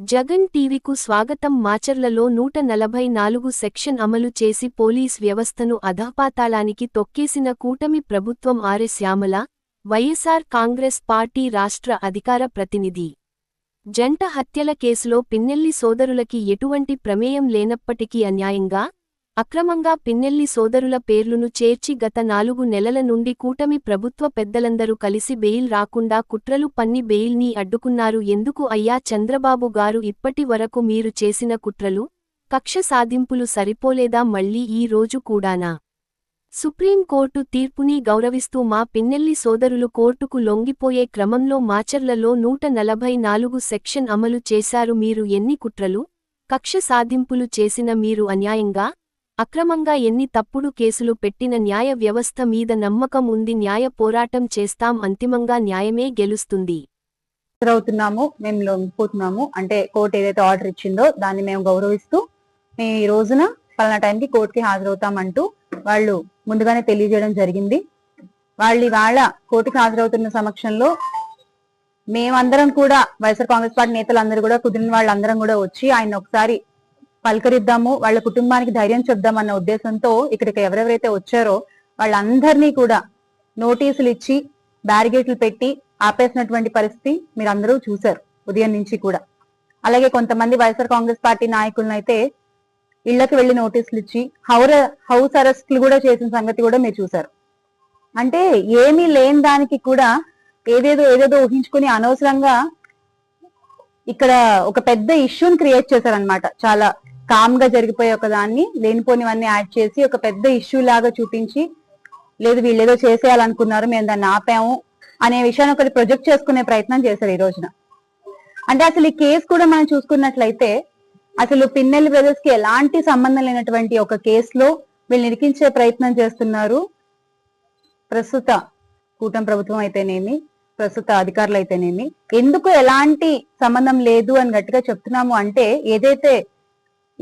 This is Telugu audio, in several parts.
జగన్ టీవీకు స్వాగతం మాచర్లలో నూట నలభై నాలుగు సెక్షన్ అమలు చేసి పోలీస్ వ్యవస్థను అధపాతాళానికి తొక్కేసిన కూటమి ప్రభుత్వం RS Shyamala YSR Congress party రాష్ట్ర అధికార ప్రతినిధి. జంట హత్యల కేసులో పిన్నెల్లి సోదరులకి ఎటువంటి ప్రమేయం లేనప్పటికీ అన్యాయంగా అక్రమంగా పిన్నెల్లి సోదరుల పేర్లును చేర్చి గత నాలుగు నెలల నుండి కూటమి ప్రభుత్వ పెద్దలందరూ కలిసి బెయిల్ రాకుండా కుట్రలు పన్ని బెయిల్ని అడ్డుకున్నారు. ఎందుకు అయ్యా చంద్రబాబు గారు ఇప్పటి వరకు మీరు చేసిన కుట్రలు? కక్ష సాధింపులు సరిపోలేదా మళ్ళీ ఈ రోజు కూడానా? సుప్రీంకోర్టు తీర్పుని గౌరవిస్తూ మా పిన్నెల్లి సోదరులు కోర్టుకు లొంగిపోయే క్రమంలో మాచర్లలో నూట నలభై నాలుగు సెక్షన్ అమలు చేశారు. మీరు ఎన్ని కుట్రలు? కక్ష సాధింపులు చేసిన మీరు అన్యాయంగా? అక్రమంగా ఎన్ని తప్పుడు కేసులు పెట్టిన న్యాయ వ్యవస్థ మీద నమ్మకం ఉంది న్యాయ పోరాటం చేస్తాం అంతిమంగా న్యాయమే గెలుస్తుంది. అవుతున్నాము మేము లొంగిపోతున్నాము అంటే కోర్టు ఏదైతే ఆర్డర్ ఇచ్చిందో దాన్ని మేము గౌరవిస్తూ మేము ఈ రోజున పలానా టైంకి కోర్టుకి హాజరవుతామంటూ వాళ్ళు ముందుగానే తెలియజేయడం జరిగింది. వాళ్ళు ఇవాళ కోర్టుకి హాజరవుతున్న సమక్షంలో మేమందరం కూడా వైఎస్ఆర్ కాంగ్రెస్ పార్టీ నేతలందరూ కూడా కుదిరిన వాళ్ళందరం కూడా వచ్చి ఆయన ఒకసారి పలకరిద్దాము వాళ్ళ కుటుంబానికి ధైర్యం చెప్దామన్న ఉద్దేశంతో ఇక్కడికి ఎవరెవరైతే వచ్చారో వాళ్ళందరినీ కూడా నోటీసులు ఇచ్చి బ్యారిగేట్లు పెట్టి ఆపేసినటువంటి పరిస్థితి మీరు అందరూ చూశారు ఉదయం నుంచి కూడా. అలాగే కొంతమంది వైఎస్ఆర్ కాంగ్రెస్ పార్టీ నాయకులను అయితే ఇళ్ళకు వెళ్ళి నోటీసులు ఇచ్చి హౌర హౌస్ అరెస్ట్లు కూడా చేసిన సంగతి కూడా మీరు చూశారు. అంటే ఏమీ లేని దానికి కూడా ఏదేదో ఏదేదో ఊహించుకుని అనవసరంగా ఇక్కడ ఒక పెద్ద ఇష్యూని క్రియేట్ చేశారనమాట చాలా కామ్గా జరిగిపోయే ఒక దాన్ని లేనిపోనివన్నీ యాడ్ చేసి ఒక పెద్ద ఇష్యూ లాగా చూపించి లేదు వీళ్ళు ఏదో చేసేయాలనుకున్నారు మేము దాన్ని ఆపాము అనే విషయాన్ని ఒకటి ప్రొజెక్ట్ చేసుకునే ప్రయత్నం చేశారు ఈ రోజున. అంటే అసలు ఈ కేసు కూడా మనం చూసుకున్నట్లయితే అసలు పిన్నెల్లి బ్రదర్స్కి ఎలాంటి సంబంధం లేనటువంటి ఒక కేసులో వీళ్ళు నిరికించే ప్రయత్నం చేస్తున్నారు. ప్రస్తుత కూటమి ప్రభుత్వం అయితేనేమి ప్రస్తుత అధికారులు అయితేనేమి ఎందుకు ఎలాంటి సంబంధం లేదు అని గట్టిగా చెప్తున్నాము అంటే ఏదైతే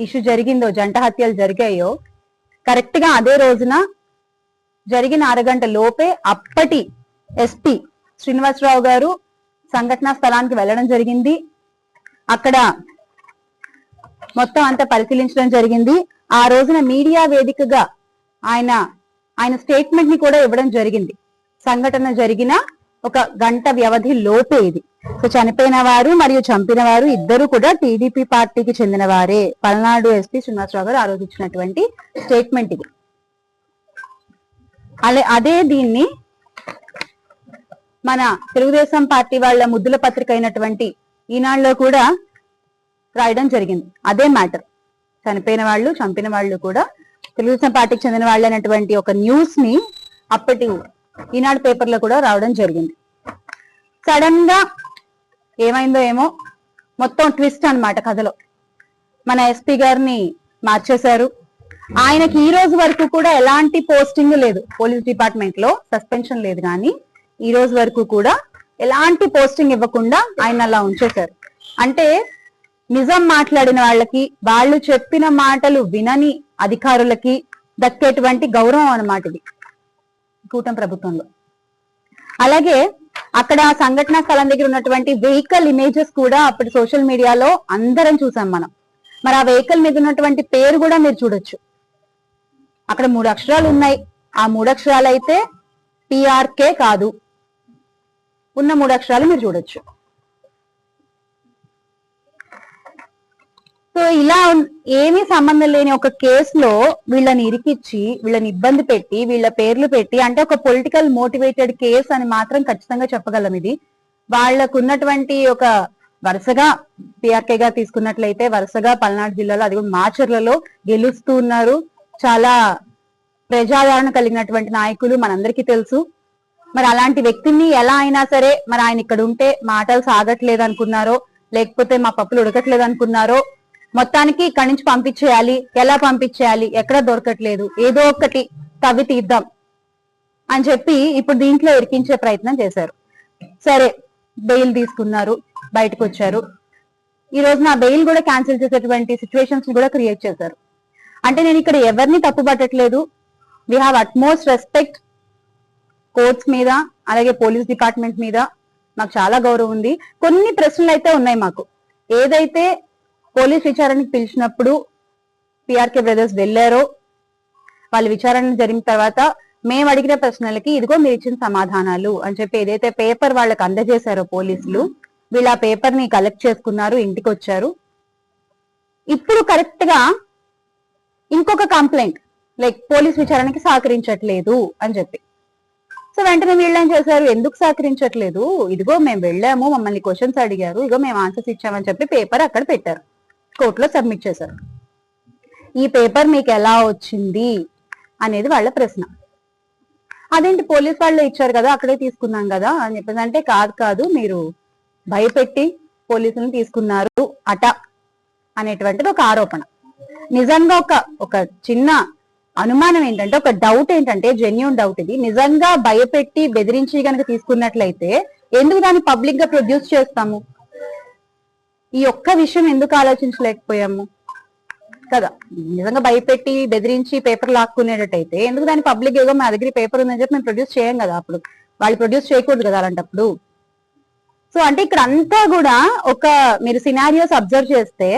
ఇష్యూ జరిగిందో జంట హత్యలు జరిగాయో కరెక్ట్గా అదే రోజున జరిగిన అరగంట లోపే అప్పటి ఎస్పీ శ్రీనివాసరావు గారు సంఘటనా స్థలానికి వెళ్ళడం జరిగింది. అక్కడ మొత్తం అంతా పరిశీలించడం జరిగింది. ఆ రోజున మీడియా వేదికగా ఆయన ఆయన స్టేట్మెంట్ని కూడా ఇవ్వడం జరిగింది. సంఘటన జరిగిన ఒక గంట వ్యవధి లోపే ఇది. సో చనిపోయిన వారు మరియు చంపిన వారు ఇద్దరు కూడా టీడీపీ పార్టీకి చెందిన వారే. పల్నాడు ఎస్పీ శ్రీనివాసరావు గారు ఆరోపించినటువంటి స్టేట్మెంట్ ఇది. అలా అదే దీన్ని మన తెలుగుదేశం పార్టీ వాళ్ళ ముద్దుల పత్రిక అయినటువంటి ఈనాడులో కూడా రాయడం జరిగింది. అదే మ్యాటర్. చనిపోయిన వాళ్ళు చంపిన వాళ్ళు కూడా తెలుగుదేశం పార్టీకి చెందిన వాళ్ళు అనేటువంటి ఒక న్యూస్ని అప్పటి ఈనాడు పేపర్లో కూడా రావడం జరిగింది. సడన్గా ఏమైందో ఏమో మొత్తం ట్విస్ట్ అన్నమాట కథలో. మన ఎస్పీ గారిని మార్చేశారు. ఆయనకి ఈ రోజు వరకు కూడా ఎలాంటి పోస్టింగ్ లేదు. పోలీస్ డిపార్ట్మెంట్లో సస్పెన్షన్ లేదు కానీ ఈ రోజు వరకు కూడా ఎలాంటి పోస్టింగ్ ఇవ్వకుండా ఆయన అలా ఉంచేశారు. అంటే నిజం మాట్లాడిన వాళ్ళకి వాళ్ళు చెప్పిన మాటలు వినని అధికారులకి దక్కేటువంటి గౌరవం అన్నమాట ఇది. కూటమి ప్రభుత్వంలో. అలాగే అక్కడ ఆ సంఘటనా స్థలం దగ్గర ఉన్నటువంటి వెహికల్ ఇమేజెస్ కూడా అప్పుడు సోషల్ మీడియాలో అందరం చూసాం మనం. మరి ఆ వెహికల్ మీద ఉన్నటువంటి పేరు కూడా మీరు చూడొచ్చు. అక్కడ మూడు అక్షరాలు ఉన్నాయి. ఆ మూడు అక్షరాలు అయితే పిఆర్కే కాదు. ఉన్న మూడు అక్షరాలు మీరు చూడొచ్చు. సో ఇలా ఏమీ సంబంధం లేని ఒక కేసులో వీళ్ళని ఇరికిచ్చి వీళ్ళని ఇబ్బంది పెట్టి వీళ్ళ పేర్లు పెట్టి అంటే ఒక పొలిటికల్ మోటివేటెడ్ కేసు అని మాత్రం ఖచ్చితంగా చెప్పగలం ఇది. వాళ్ళకు ఉన్నటువంటి ఒక వరుసగా పిఆర్కే గా తీసుకున్నట్లయితే వరుసగా పల్నాడు జిల్లాలో అది కూడా మాచర్లలో గెలుస్తూ ఉన్నారు. చాలా ప్రజాదరణ కలిగినటువంటి నాయకులు మనందరికీ తెలుసు. మరి అలాంటి వ్యక్తిని ఎలా అయినా సరే మరి ఆయన ఇక్కడ ఉంటే మాటలు సాగట్లేదు అనుకున్నారో లేకపోతే మా పప్పులు ఉడకట్లేదు అనుకున్నారో మొత్తానికి ఇక్కడి నుంచి పంపించేయాలి. ఎలా పంపించేయాలి? ఎక్కడ దొరకట్లేదు. ఏదో ఒకటి తవ్వి తీద్దాం అని చెప్పి ఇప్పుడు దీంట్లో ఇరికించే ప్రయత్నం చేశారు. సరే బెయిల్ తీసుకున్నారు బయటకు వచ్చారు. ఈ రోజు నా బెయిల్ కూడా క్యాన్సిల్ చేసేటువంటి సిచ్యువేషన్స్ కూడా క్రియేట్ చేశారు. అంటే నేను ఇక్కడ ఎవరిని తప్పు పట్టట్లేదు. We have utmost respect courts మీద అలాగే పోలీస్ డిపార్ట్మెంట్ మీద. మాకు చాలా గౌరవం ఉంది. కొన్ని ప్రశ్నలు అయితే ఉన్నాయి మాకు. ఏదైతే పోలీస్ విచారణకి పిలిచినప్పుడు పిఆర్కే బ్రదర్స్ వెళ్ళారో. వాళ్ళు విచారణ జరిగిన తర్వాత మేము అడిగిన ప్రశ్నలకి ఇదిగో మీరు ఇచ్చిన సమాధానాలు అని చెప్పి ఏదైతే పేపర్ వాళ్ళకి అందజేశారో పోలీసులు వీళ్ళు ఆ పేపర్ని కలెక్ట్ చేసుకున్నారు ఇంటికి వచ్చారు. ఇప్పుడు కరెక్ట్గా ఇంకొక కంప్లైంట్ లైక్ పోలీస్ విచారణకి సహకరించట్లేదు అని చెప్పి. సో వెంటనే వీళ్ళు ఏం చేశారు? ఎందుకు సహకరించట్లేదు? ఇదిగో మేము వెళ్ళాము మమ్మల్ని క్వశ్చన్స్ అడిగారు ఇదిగో మేము ఆన్సర్స్ ఇచ్చామని చెప్పి పేపర్ అక్కడ పెట్టారు. కోర్టులో సబ్మిట్ చేశారు. ఈ పేపర్ మీకు ఎలా వచ్చింది అనేది వాళ్ళ ప్రశ్న. అదేంటి పోలీస్ వాళ్ళు ఇచ్చారు కదా అక్కడే తీసుకున్నాం కదా అని చెప్పేసి అంటే కాదు కాదు మీరు భయపెట్టి పోలీసులను తీసుకున్నారు అట అనేటువంటిది ఒక ఆరోపణ. నిజంగా ఒక ఒక చిన్న అనుమానం ఏంటంటే ఒక డౌట్ ఏంటంటే జెన్యున్ డౌట్ ఇది. నిజంగా భయపెట్టి బెదిరించి కనుక తీసుకున్నట్లయితే ఎందుకు దాన్ని పబ్లిక్గా ప్రొడ్యూస్ చేస్తాము? ఈ ఒక్క విషయం ఎందుకు ఆలోచించలేకపోయాము? కదా. నిజంగా భయపెట్టి బెదిరించి పేపర్ లాక్కునేటట్టయితే ఎందుకు దాని పబ్లిక్ ఏదో మా దగ్గర పేపర్ ఉందని చెప్పి మేము ప్రొడ్యూస్ చేయం కదా అప్పుడు. వాళ్ళు ప్రొడ్యూస్ చేయకూడదు కదా అలాంటప్పుడు. సో అంటే ఇక్కడ అంతా కూడా ఒక మీరు సినారియోస్ అబ్జర్వ్ చేస్తే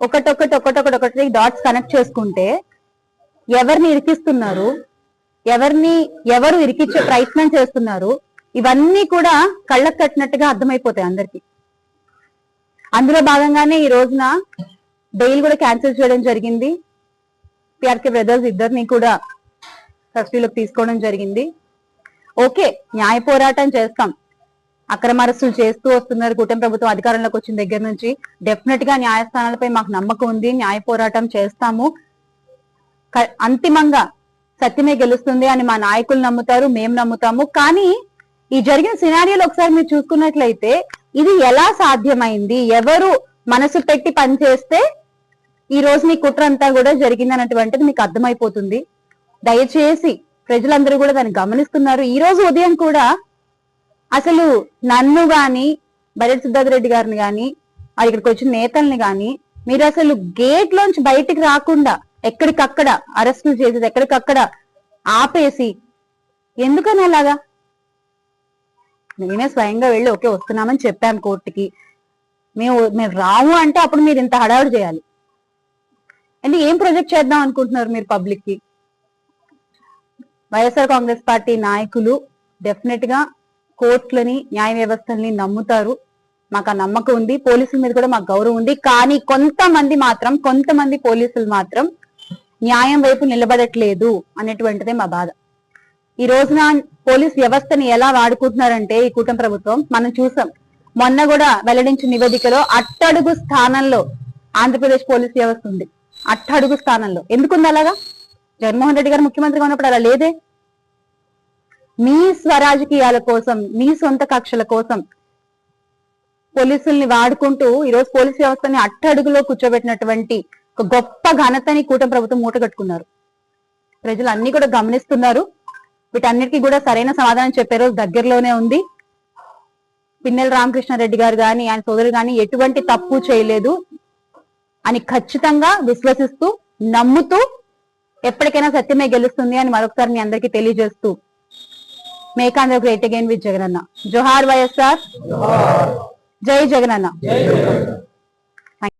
ఒకటొకటి ఒకటొకటి ఒకటి డాట్స్ కనెక్ట్ చేసుకుంటే ఎవరిని ఇరికిస్తున్నారు? ఎవరిని ఎవరు ఇరికిచ్చే ప్రయత్నం చేస్తున్నారు? ఇవన్నీ కూడా కళ్ళకు కట్టినట్టుగా అర్థమైపోతాయి అందరికి. అందులో భాగంగానే ఈ రోజున బెయిల్ కూడా క్యాన్సిల్ చేయడం జరిగింది. పిఆర్కే బ్రదర్స్ ఇద్దరిని కూడా కస్టడీలోకి తీసుకోవడం జరిగింది. ఓకే న్యాయ పోరాటం చేస్తాం. అక్రమ అరెస్టులు చేస్తూ వస్తున్నారు కూటమి ప్రభుత్వం అధికారంలోకి వచ్చిన దగ్గర నుంచి. డెఫినెట్గా న్యాయస్థానాలపై మాకు నమ్మకం ఉంది. న్యాయ పోరాటం చేస్తాము. అంతిమంగా సత్యమే గెలుస్తుంది అని మా నాయకులు నమ్ముతారు మేము నమ్ముతాము. కానీ ఈ జరిగిన సినారియోలు ఒకసారి మీరు చూసుకున్నట్లయితే ఇది ఎలా సాధ్యమైంది? ఎవరు మనసు పెట్టి పనిచేస్తే ఈ రోజు మీ కుట్ర అంతా కూడా జరిగింది అన్నటువంటిది మీకు అర్థమైపోతుంది. దయచేసి ప్రజలందరూ కూడా దాన్ని గమనిస్తున్నారు. ఈ రోజు ఉదయం కూడా అసలు నన్ను గాని భరత్ సిద్ధార్థరెడ్డి గారిని గాని మరి ఇక్కడికి వచ్చిన నేతల్ని గాని మీరు అసలు గేట్ లోంచి బయటికి రాకుండా ఎక్కడికక్కడ అరెస్టులు చేసేది ఎక్కడికక్కడ ఆపేసి ఎందుకని అలాగా? నేనే స్వయంగా వెళ్ళి ఓకే వస్తున్నామని చెప్పాను కోర్టుకి. మేము మేము రాము అంటే అప్పుడు మీరు ఇంత హడావుడు చేయాలి. అంటే ఏం ప్రొజెక్ట్ చేద్దాం అనుకుంటున్నారు మీరు పబ్లిక్కి వైఎస్ఆర్ కాంగ్రెస్ పార్టీ నాయకులు డెఫినెట్గా కోర్టులని న్యాయ వ్యవస్థల్ని నమ్ముతారు. మాకు ఆ నమ్మకం ఉంది. పోలీసుల మీద కూడా మాకు గౌరవం ఉంది. కానీ కొంతమంది మాత్రం కొంతమంది పోలీసులు మాత్రం న్యాయం వైపు నిలబడట్లేదు అనేటువంటిదే మా బాధ. ఈ రోజున పోలీస్ వ్యవస్థని ఎలా వాడుకుంటున్నారంటే ఈ కూటమి ప్రభుత్వం మనం చూసాం. మొన్న కూడా వెల్లడించిన నివేదికలో అట్టడుగు స్థానంలో ఆంధ్రప్రదేశ్ పోలీస్ వ్యవస్థ ఉంది. అట్టడుగు స్థానంలో. ఎందుకుంది అలాగా? జగన్మోహన్ రెడ్డి గారు ముఖ్యమంత్రిగా ఉన్నప్పుడు అలా లేదే? మీ స్వరాజకీయాల కోసం మీ సొంత కక్షల కోసం పోలీసుల్ని వాడుకుంటూ ఈ రోజు పోలీస్ వ్యవస్థని అట్టడుగులో కూర్చోబెట్టినటువంటి ఒక గొప్ప ఘనతని కూటమి ప్రభుత్వం మూటగట్టుకున్నారు. ప్రజలు అన్ని కూడా గమనిస్తున్నారు. వీటన్నిటికీ కూడా సరైన సమాధానం చెప్పే రోజు దగ్గరలోనే ఉంది. పిన్నెల రామకృష్ణారెడ్డి గారు కానీ ఆయన సోదరు కానీ ఎటువంటి తప్పు చేయలేదు అని ఖచ్చితంగా విశ్వసిస్తూ నమ్ముతూ ఎప్పటికైనా సత్యమే గెలుస్తుంది అని మరొకసారి మీ అందరికీ తెలియజేస్తూ. మేకాంధ్ర గ్రేట్ అగైన్ విత్ జగనన్న. జోహార్ వైఎస్ఆర్. జై జగనన్న.